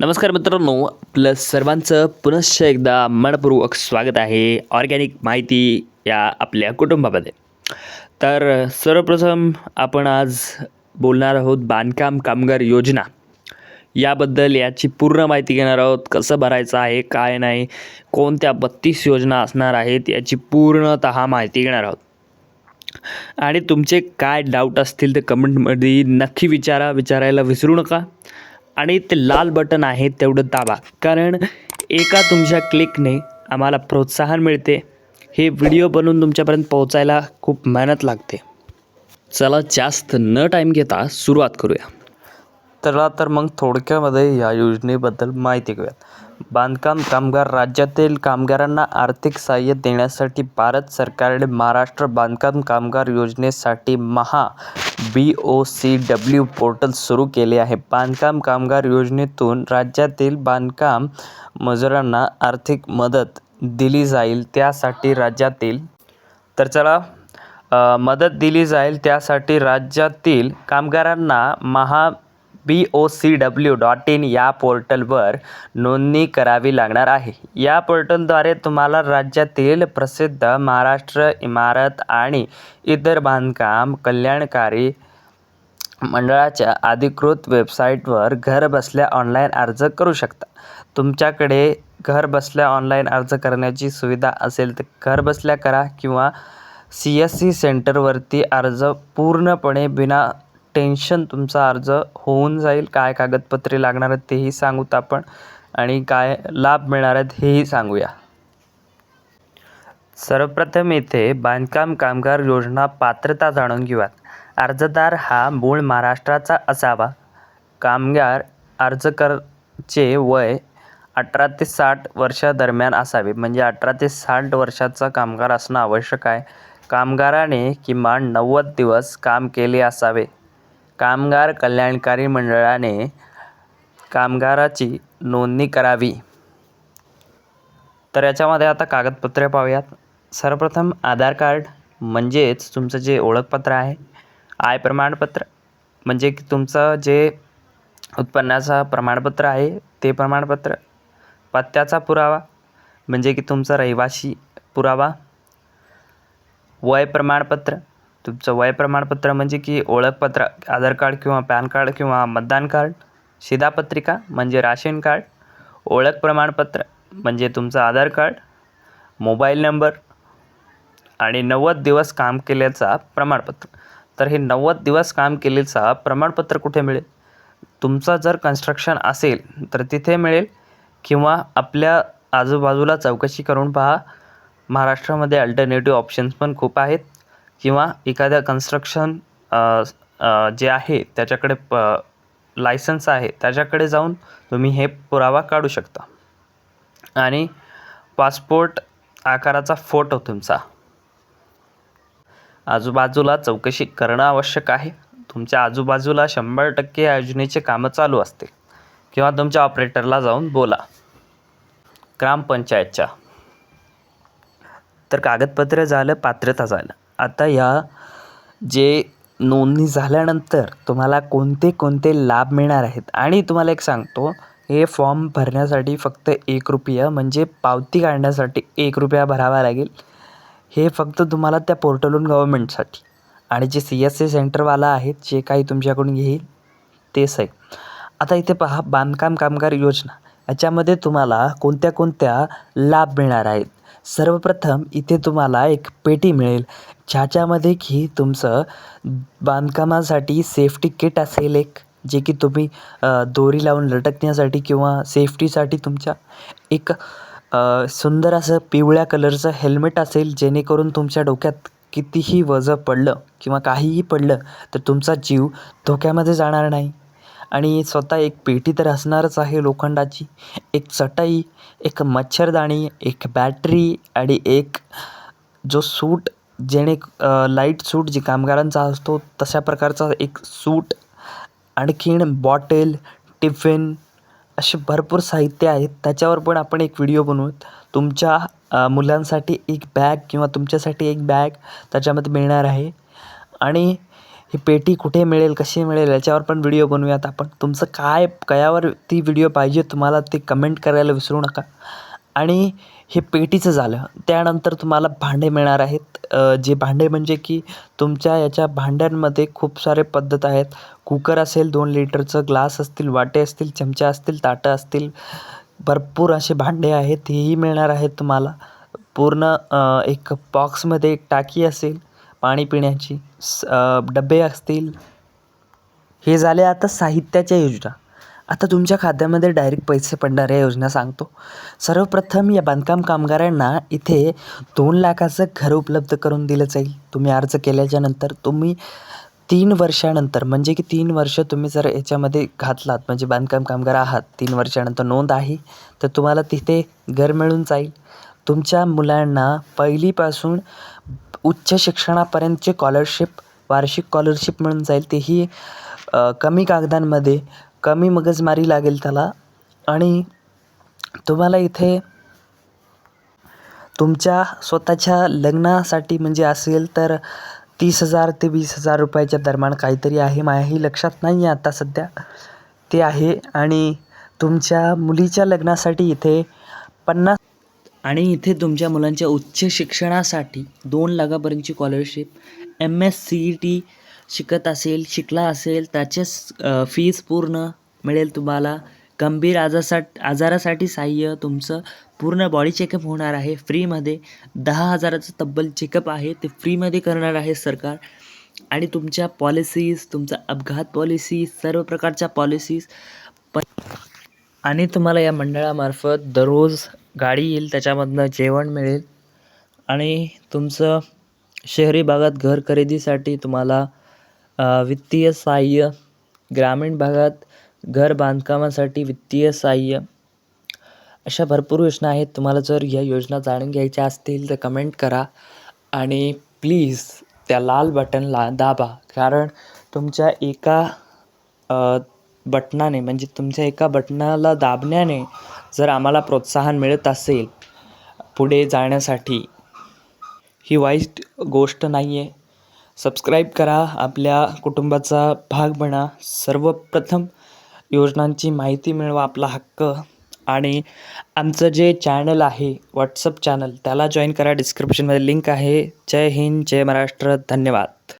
नमस्कार मित्रांनो आपलं सर्वांचं पुनश्च एकदा मनपूर्वक स्वागत आहे ऑर्गॅनिक माहिती या आपल्या कुटुंबामध्ये. तर सर्वप्रथम आपण आज बोलणार आहोत बांधकाम कामगार योजना. याबद्दल याची पूर्ण माहिती घेणार आहोत कसं भरायचं आहे काय नाही कोणत्या बत्तीस योजना असणार आहेत याची पूर्णतः माहिती घेणार आहोत. आणि तुमचे काय डाऊट असतील ते कमेंटमध्ये नक्की विचारा विचारायला विसरू नका. आणि ते लाल बटन आहे तेवढं दाबा. कारण एका तुमच्या क्लिकने आम्हाला प्रोत्साहन मिळते. हे व्हिडिओ बनवून तुमच्यापर्यंत पोहोचायला खूप मेहनत लागते. चला जास्त न टाईम घेता सुरुवात करूया. चला तर मग थोडक्यामध्ये या योजनेबद्दल माहिती घेऊयात. बांधकाम कामगार राज्यातील कामगारांना आर्थिक सहाय्य देण्यासाठी भारत सरकारने महाराष्ट्र बांधकाम कामगार योजनेसाठी Maha B O C W portal सुरू केले आहे. बांधकाम कामगार योजनेतून राज्यातील बांधकाम मजुरांना आर्थिक मदत दिली जाईल त्यासाठी राज्यातील तर चला मदत दिली जाईल त्यासाठी राज्यातील कामगारांना Maha B O C W dot in या पोर्टलवर नोंदणी करावी लागणार आहे. या पोर्टलद्वारे तुम्हाला राज्यातील प्रसिद्ध महाराष्ट्र इमारत आणि इतर बांधकाम कल्याणकारी मंडळाच्या अधिकृत वेबसाईटवर घरबसल्या ऑनलाईन अर्ज करू शकता. तुमच्याकडे घरबसल्या ऑनलाईन अर्ज करण्याची सुविधा असेल तर घरबसल्या करा किंवा सी एस सी सेंटरवरती अर्ज पूर्णपणे बिना टेन्शन तुमचा अर्ज होऊन जाईल. काय कागदपत्रे लागणार आहेत तेही सांगूत आपण. आणि काय लाभ मिळणार आहेत हेही सांगूया. सर्वप्रथम येथे बांधकाम कामगार योजना पात्रता जाणून घेऊयात. अर्जदार हा मूळ महाराष्ट्राचा असावा. कामगार अर्ज करचे वय अठरा ते साठ वर्षादरम्यान असावे. म्हणजे अठरा ते साठ वर्षाचा कामगार असणं आवश्यक आहे. कामगाराने किमान नव्वद दिवस काम केले असावे. कामगार कल्याणकारी मंडळाने कामगाराची नोंदणी करावी. तर याच्यामध्ये आता कागदपत्रे पाहूयात. सर्वप्रथम आधार कार्ड म्हणजेच तुमचं जे ओळखपत्र आहे आय प्रमाणपत्र म्हणजे की तुमचं जे उत्पन्नाचं प्रमाणपत्र आहे ते प्रमाणपत्र पत्त्याचा पुरावा म्हणजे की तुमचा रहिवासी पुरावा वय प्रमाणपत्र तुमचं वय प्रमाणपत्र म्हणजे की ओळखपत्र आधार कार्ड किंवा पॅन कार्ड किंवा मतदान कार्ड शिधापत्रिका म्हणजे राशन कार्ड ओळख प्रमाणपत्र म्हणजे तुमचं आधार कार्ड मोबाईल नंबर आणि नव्वद दिवस काम केल्याचा प्रमाणपत्र. तर हे नव्वद दिवस काम केलेचा प्रमाणपत्र कुठे मिळेल? तुमचं जर कन्स्ट्रक्शन असेल तर तिथे मिळेल किंवा आपल्या आजूबाजूला चौकशी करून पहा. महाराष्ट्रामध्ये अल्टरनेटिव्ह ऑप्शन्स पण खूप आहेत. किंवा एखाद्या कन्स्ट्रक्शन जे आहे त्याच्याकडे प लायसन्स आहे त्याच्याकडे जाऊन तुम्ही हे पुरावा काढू शकता. आणि पासपोर्ट आकाराचा फोटो तुमचा. आजूबाजूला चौकशी करणं आवश्यक आहे. तुमच्या आजूबाजूला शंभर टक्के या योजनेचे कामं चालू असतील. किंवा तुमच्या ऑपरेटरला जाऊन बोला. ग्रामपंचायतच्या. तर कागदपत्र झालं पात्रता झालं. आता या जे नोंदणी झाल्यानंतर तुम्हाला कोणते कोणते लाभ मिळणार आहेत? आणि तुम्हाला एक सांगतो हे फॉर्म भरण्यासाठी फक्त एक रुपया म्हणजे पावती काढण्यासाठी एक रुपया भरावा लागेल. हे फक्त तुम्हाला त्या पोर्टलवरून गव्हर्मेंटसाठी आणि जे सी एस सी सेंटरवाला आहेत जे काही तुमच्याकडून घेईल तेच आहे आता इथे पहा बांधकाम कामगार योजना. याच्यामध्ये तुम्हाला कोणत्या कोणत्या लाभ मिळणार आहेत? सर्वप्रथम इथे तुम्हाला एक पेटी मिळेल. ज्याच्यामध्ये की तुमचं बांधकामासाठी सेफ्टी किट असेल एक जे की तुम्ही दोरी लावून लटकण्यासाठी किंवा सेफ्टीसाठी तुमच्या एक सुंदर असं पिवळ्या कलरचं हेल्मेट असेल जेणेकरून तुमच्या डोक्यात कितीही वजं पडलं किंवा काहीही पडलं तर तुमचा जीव धोक्यामध्ये जाणार नाही. आणि स्वतः एक पेटी तर असणारच आहे लोखंडाची. एक चटई एक मच्छरदाणी एक बॅटरी आणि एक जो सूट जेणे लाइट सूट जे कामगारांचा असतो तशा प्रकारचा एक सूट आणखीन बॉटेल टिफिन असे भरपूर साहित्य आहेत. त्याच्यावर पण आपण एक व्हिडिओ बनवूत तुमच्या मुलांसाठी एक बॅग किंवा तुमच्यासाठी एक बॅग त्याच्यामध्ये मिळणार आहे. आणि ही पेटी कुठे मिळेल कशी मिळेल याच्यावर पण व्हिडिओ बनवूयात आपण. तुमचं काय कयावर ती व्हिडिओ पाहिजे तुम्हाला ते कमेंट करायला विसरू नका. आणि हे पेटीचं झालं. त्यानंतर तुम्हाला भांडे मिळणार आहेत. जे भांडे म्हणजे की तुमच्या याच्या भांड्यांमध्ये खूप सारे पद्धत आहेत. कुकर असेल दोन लिटरचं ग्लास असतील वाटे असतील चमचा असतील ताटं असतील भरपूर असे भांडे आहेत. हेही मिळणार आहेत तुम्हाला. पूर्ण एक बॉक्समध्ये एक टाकी असेल पाणी पिण्याची. स डबे असतील. हे झाले आता साहित्याच्या योजना. आता तुमच्या खात्यामध्ये डायरेक्ट पैसे पडणाऱ्या योजना सांगतो. सर्वप्रथम या बांधकाम कामगारांना इथे दोन लाखाचं घर उपलब्ध करून दिलं जाईल. तुम्ही अर्ज केल्याच्यानंतर तुम्ही तीन वर्षानंतर म्हणजे की तीन वर्ष तुम्ही जर याच्यामध्ये घातलात म्हणजे बांधकाम कामगार आहात तीन वर्षानंतर नोंद आहे तर तुम्हाला तिथे घर मिळून जाईल. तुमच्या मुलांना पहिलीपासून उच्च शिक्षणापर्यंतची कॉलरशिप वार्षिक कॉलरशिप मिळून जाईल तेही कमी कागदांमध्ये कमी मगजमारी लागेल त्याला. आणि तुम्हाला इथे तुमच्या स्वतःच्या लग्नासाठी म्हणजे असेल तर तीस हजार ते वीस हजार रुपयाच्या दरम्यान काहीतरी आहे. माझ्याही लक्षात नाही आहे आता सध्या. ते आहे. आणि तुमच्या मुलीच्या लग्नासाठी इथे पन्नास आणि इथे तुमच्या मुलांच्या उच्च शिक्षणासाठी दोन लाखापर्यंतची scholarship M S C E T शिकत असेल शिकला असेल त्याचेच फीज पूर्ण मिळेल तुम्हाला. गंभीर आजारासाठी आजारासाठी सहाय्य तुमचं. पूर्ण बॉडी चेकअप होणार आहे फ्रीमध्ये दहा हजाराचं तब्बल चेकअप आहे ते फ्रीमध्ये करणार आहे सरकार. आणि तुमच्या पॉलिसीज तुमचा अपघात पॉलिसी सर्व प्रकारच्या पॉलिसीज पण आणि तुम्हाला या मंडळामार्फत दररोज गाडी येईल त्याच्यामधनं जेवण मिळेल. आणि तुमचं शहरी भागात घर खरेदीसाठी तुम्हाला वित्तीय सहाय्य ग्रामीण भागात घर बांधकामासाठी वित्तीय सहाय्य अशा भरपूर योजना आहेत. तुम्हाला जर या योजना जाणून घ्यायच्या असतील तर कमेंट करा. आणि प्लीज त्या लाल बटनला दाबा. कारण तुमच्या एका बटनाने म्हणजे तुमच्या एका बटनाला दाबण्याने जर आम्हाला प्रोत्साहन मिळत असेल पुढे जाण्यासाठी ही वाईट गोष्ट नाही आहे सबस्क्राईब करा आपल्या कुटुंबाचा भाग बना. सर्वप्रथम योजनांची माहिती मिळवा आपला हक्क. आणि आमचं जे चॅनल आहे व्हॉट्सअप चॅनल त्याला जॉईन करा. डिस्क्रिप्शनमध्ये लिंक आहे. जय हिंद जय महाराष्ट्र. धन्यवाद.